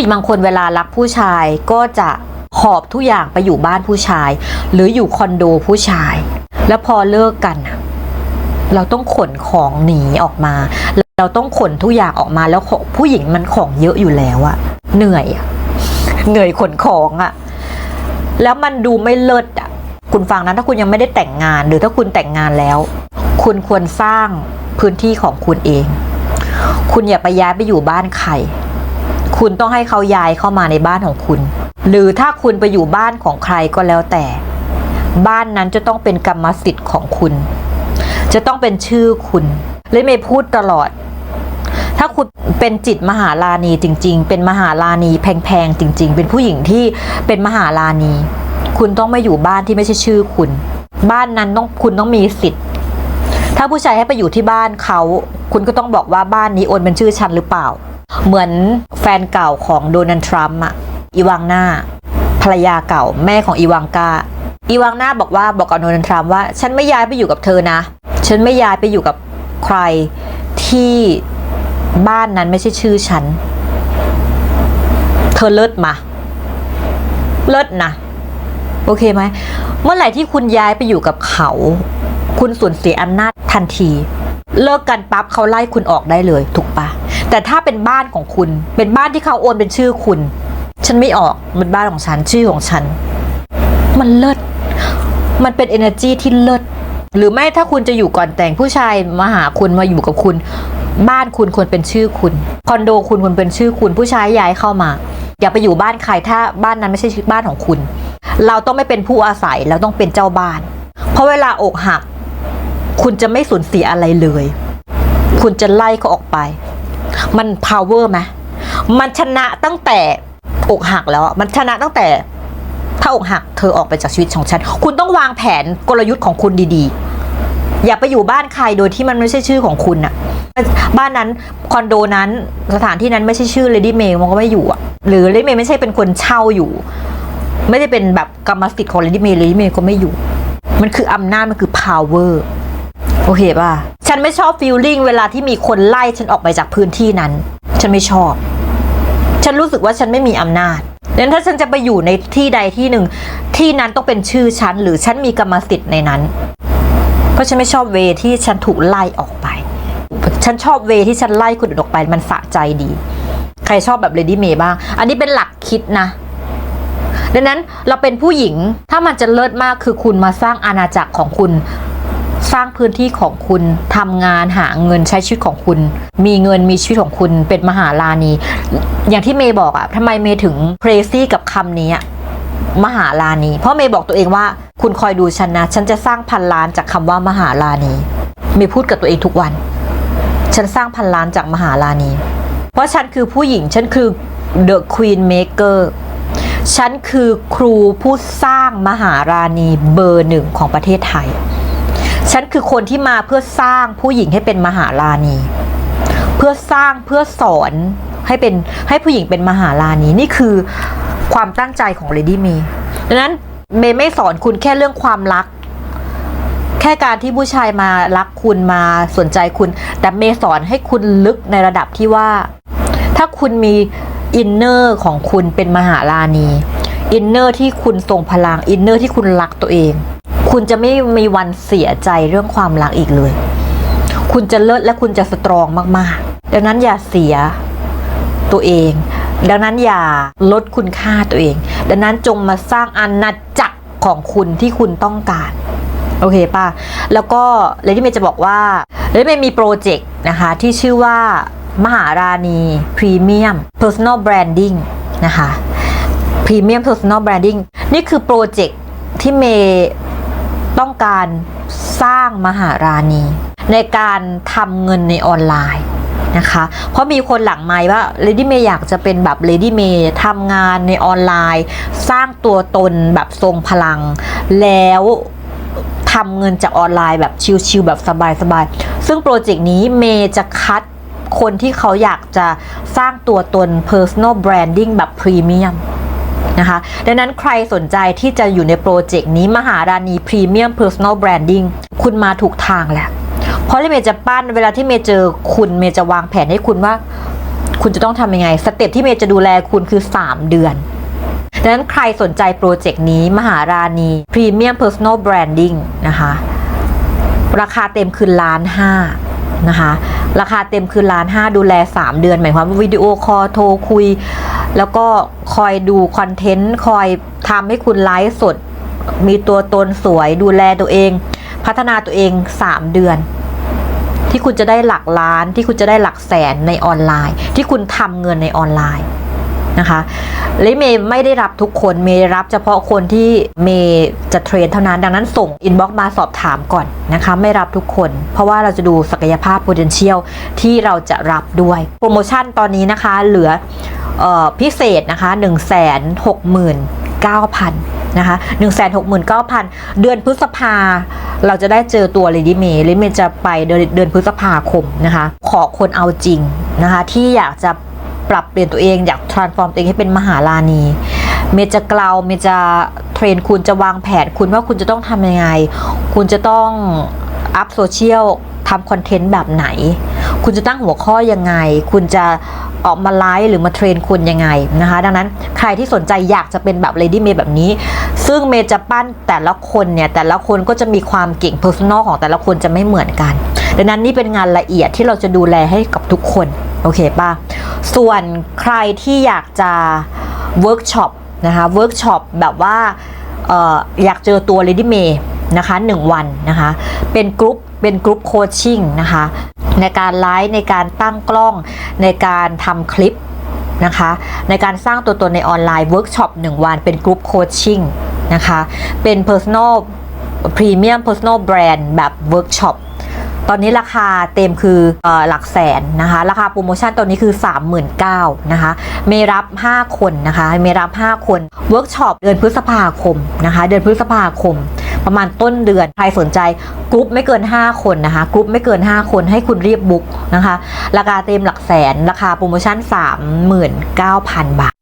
ผู้หญิงบางคนเวลารักผู้ชายก็จะหอบทุกอย่างไปอยู่บ้านผู้ชาย หรืออยู่คอนโดผู้ชาย แล้วพอเลิกกันเราต้องขนของหนีออกมา เราต้องขนทุกอย่างออกมาแล้วผู้หญิงมันของเยอะอยู่แล้วอะเหนื่อยอะเหนื่อยขนของอะแล้วมันดูไม่เลิศอะคุณฟังนะถ้าคุณยังไม่ได้แต่งงาน หรือถ้าคุณแต่งงานแล้ว คุณควรสร้างพื้นที่ของคุณเอง คุณอย่าไปย้ายไปอยู่บ้านใคร คุณต้องให้เขาย้ายเข้ามาในบ้านของคุณ หรือถ้าคุณไปอยู่บ้านของใครก็แล้วแต่ บ้านนั้นจะต้องเป็นกรรมสิทธิ์ของคุณ จะต้องเป็นชื่อคุณเลยไม่พูดตลอด ถ้าคุณเป็นจิตมหาลานีจริง ๆ เป็นมหาลานีแพงๆจริง ๆ เป็นผู้หญิงที่เป็นมหาลานี คุณต้องไม่อยู่บ้านที่ไม่ใช่ชื่อคุณ บ้านนั้นต้องคุณต้องมีสิทธิ์ ถ้าผู้ชายให้ไปอยู่ที่บ้านเขา คุณก็ต้องบอกว่าบ้านนี้โอนเป็นชื่อฉันหรือเปล่า เหมือนแฟนเก่าของโดนัลด์ทรัมป์อะอีวังหน้า ภรรยาเก่าแม่ของอีวังกาอีวังหน้าบอกว่าบอกกับโดนัลด์ทรัมป์ว่า ฉันไม่ย้ายไปอยู่กับเธอนะ ฉันไม่ย้ายไปอยู่กับใครที่บ้านนั้นไม่ใช่ชื่อฉัน เธอเลิศมา เลิศนะ โอเคไหม เมื่อไหร่ที่คุณย้ายไปอยู่กับเขา คุณสูญเสียอำนาจทันที เลิกกันปั๊บเขาไล่คุณออกได้เลย ถูกปะ แต่ถ้าเป็นบ้านของคุณ เป็นบ้านที่เขาโอนเป็นชื่อคุณ ฉันไม่ออกมันบ้านของฉันชื่อของฉัน มันเลิศมันเป็น energy ที่เลิศหรือไม่ถ้าคุณจะอยู่ก่อนแต่งผู้ชายมาหาคุณมาอยู่กับคุณ บ้านคุณควรเป็นชื่อคุณคอนโดคุณควรเป็นชื่อคุณผู้ชายย้ายเข้ามา อย่าไปอยู่บ้านใครถ้าบ้านนั้นไม่ใช่บ้านของคุณ เราต้องไม่เป็นผู้อาศัยเราต้องเป็นเจ้าบ้าน เพราะเวลาอกหัก คุณจะไม่สูญเสียอะไรเลย คุณจะไล่เขาออกไป มัน power ไหมมันชนะตั้งแต่อกหักแล้ว มันชนะตั้งแต่ถ้าอกหักเธอออกไปจากชีวิตของฉัน คุณต้องวางแผนกลยุทธ์ของคุณดีๆ อย่าไปอยู่บ้านใครโดยที่มันไม่ใช่ชื่อของคุณอะบ้านนั้นคอนโดนั้นสถานที่นั้นไม่ใช่ชื่อ Lady May มันก็ไม่อยู่อะหรือ Lady May ไม่ใช่เป็นคนเช่าอยู่ ไม่ได้เป็นแบบกรรมสิทธิ์ของ Lady May Lady May ก็ไม่อยู่ มันคืออำนาจมันคือ power โอเคป่ะ ฉันไม่ชอบ feeling เวลาที่มีคนไล่ฉันออกไปจากพื้นที่นั้น ฉันไม่ชอบ ฉันรู้สึกว่าฉันไม่มีอำนาจดังนั้นถ้าฉันจะไปอยู่ในที่ใดที่หนึ่ง ที่นั้นต้องเป็นชื่อฉันหรือฉันมีกรรมสิทธิ์ในนั้น เพราะฉันไม่ชอบเวที่ฉันถูกไล่ออกไป ฉันชอบเวที่ฉันไล่คนอื่นออกไปมันสะใจดี ใครชอบแบบเลดี้เมย์บ้าง อันนี้เป็นหลักคิดนะดังนั้นเราเป็นผู้หญิงถ้ามันจะเลิศมากคือคุณมาสร้างอาณาจักรของคุณ สร้างพื้นที่ของคุณทำงานหาเงินใช้ชีวิตของคุณ มีเงินมีชีวิตของคุณเป็นมหาลานี อย่างที่เมย์บอกอะทำไมเมย์ถึง crazy กับคำนี้มหาลานี เพราะเมย์บอกตัวเองว่า คุณคอยดูฉันนะ ฉันจะสร้างพันล้านจากคำว่ามหาลานีเมย์พูดกับตัวเองทุกวัน ฉันสร้างพันล้านจากมหาลานี เพราะฉันคือผู้หญิง ฉันคือ the queen maker ฉันคือครูผู้สร้างมหาราณีเบอร์หนึ่งของประเทศไทย ฉันคือคนที่มาเพื่อสร้างผู้หญิงให้เป็นมหาราณี เพื่อสร้างเพื่อสอนให้เป็นให้ผู้หญิงเป็นมหาราณีนี่คือความตั้งใจของ Lady May ดังนั้นเมย์ไม่สอนคุณแค่เรื่องความรัก แค่การที่ผู้ชายมารักคุณมาสนใจคุณ แต่เมย์สอนให้คุณลึกในระดับที่ว่า ถ้าคุณมีอินเนอร์ของคุณเป็นมหาราณีอินเนอร์ที่คุณทรงพลังอินเนอร์ที่คุณรักตัวเอง คุณจะไม่มีวันเสียใจเรื่องความรักอีกเลย คุณจะเลิศและคุณจะสตรองมากๆ ดังนั้นอย่าเสียตัวเอง ดังนั้นอย่าลดคุณค่าตัวเอง ดังนั้นจงมาสร้างอาณาจักรของคุณที่คุณต้องการ โอเคป่ะ แล้วก็เลดี้เมย์จะบอกว่าเลดี้เมย์มีโปรเจกต์นะคะ ที่ชื่อว่ามหาราณีพรีเมียม Personal Branding นะคะพรีเมียม Personal Branding นี่คือโปรเจกต์ที่เมย์ ต้องการสร้างมหาราณี ในการทำเงินในออนไลน์นะคะ เพราะมีคนหลังไม้ว่า Lady May อยากจะเป็นแบบ Lady May ทำงานในออนไลน์ สร้างตัวตนแบบทรงพลัง แล้วทำเงินจากออนไลน์แบบชิลๆแบบสบายๆ ซึ่งโปรเจกต์นี้เมย์จะคัดคนที่เขาอยากจะสร้างตัวตน personal branding แบบพรีเมียม นะคะ ดังนั้นใครสนใจที่จะอยู่ในโปรเจกต์นี้มหาราณีพรีเมียม Personal Branding คุณมาถูกทางแหละ เพราะที่เมย์จะปั้นเวลาที่เมย์เจอคุณเมย์จะวางแผนให้คุณว่า คุณจะต้องทำยังไง สเต็ปที่เมย์จะดูแลคุณคือ 3 เดือนดังนั้นใครสนใจโปรเจกต์นี้มหาราณี Premium Personal Branding นะคะ ราคาเต็มคือล้านห้านะคะ ราคาเต็มคือล้านห้าดูแล 3 เดือน หมายความว่าวิดีโอคอลโทรคุย แล้วก็คอยดูคอนเทนต์คอยทำให้คุณไลฟ์สด มีตัวตนสวยดูแลตัวเอง พัฒนาตัวเอง 3 เดือน ที่คุณจะได้หลักล้านที่คุณจะได้หลักแสนในออนไลน์ ที่คุณทำเงินในออนไลน์นะคะและเมย์ไม่ได้รับทุกคนเมย์รับเฉพาะคนที่เมย์จะเทรนเท่านั้น ดังนั้นส่งอินบ็อกซ์มาสอบถามก่อนนะคะ ไม่รับทุกคน เพราะว่าเราจะดูศักยภาพ potential ที่เราจะรับด้วย โปรโมชั่นตอนนี้นะคะเหลือเออ พิเศษนะคะ1 6 9 0 0 0นะคะ169,000 เดือนพฤษภา เราจะได้เจอตัว Lady May Lady May จะไปเดือนเดือนพฤษภาคมนะคะ ขอคนเอาจริงนะคะที่อยากจะปรับเปลี่ยนตัวเองอยาก transform ตัวเองให้เป็นมหาลานี เมย์จะกล่าวเมย์จะเทรนคุณจะวางแผนคุณว่าคุณจะต้องทำยังไง คุณจะต้องอัพโซเชียลทำคอนเทนต์แบบไหน คุณจะตั้งหัวข้อยังไง คุณจะ ออกมาไลฟ์หรือมาเทรนคุณยังไงนะคะ ดังนั้นใครที่สนใจอยากจะเป็นแบบ Lady May แบบนี้ ซึ่งเมย์จะปั้นแต่ละคนเนี่ย แต่ละคนก็จะมีความเก่ง personal ของแต่ละคนจะไม่เหมือนกัน ดังนั้นนี่เป็นงานละเอียดที่เราจะดูแลให้กับทุกคน โอเคป่ะ ส่วนใครที่อยากจะเวิร์กช็อปนะคะเวิร์กช็อปแบบว่าอออยากเจอตัว Lady May นะคะ 1 วันนะคะ เป็นกรุ๊ปเป็นกรุ๊ปโคชชิ่งนะคะ ในการไลฟ์ในการตั้งกล้องในการทำคลิปนะคะในการสร้างตัวตนในออนไลน์เวิร์กช็อป1วันเป็นกรุ๊ปโคชชิ่งนะคะเป็น Personal Premium Personal Brand แบบเวิร์กช็อปตอนนี้ราคาเต็มคือออหลักแสนนะคะราคาโปรโมชั่นตอนนี้คือ 39,000นะคะเมรับ 5 คนนะคะเมรับ 5 คนเวิร์กช็อปเดือนพฤษภาคมนะคะเดือนพฤษภาคม ประมาณต้นเดือน ใครสนใจกรุ๊ปไม่เกิน 5 คนนะคะกรุ๊ปไม่เกิน 5 คนให้คุณรีบบุ๊กนะคะ ราคาเต็มหลักแสน ราคาโปรโมชั่น 39,000 บาท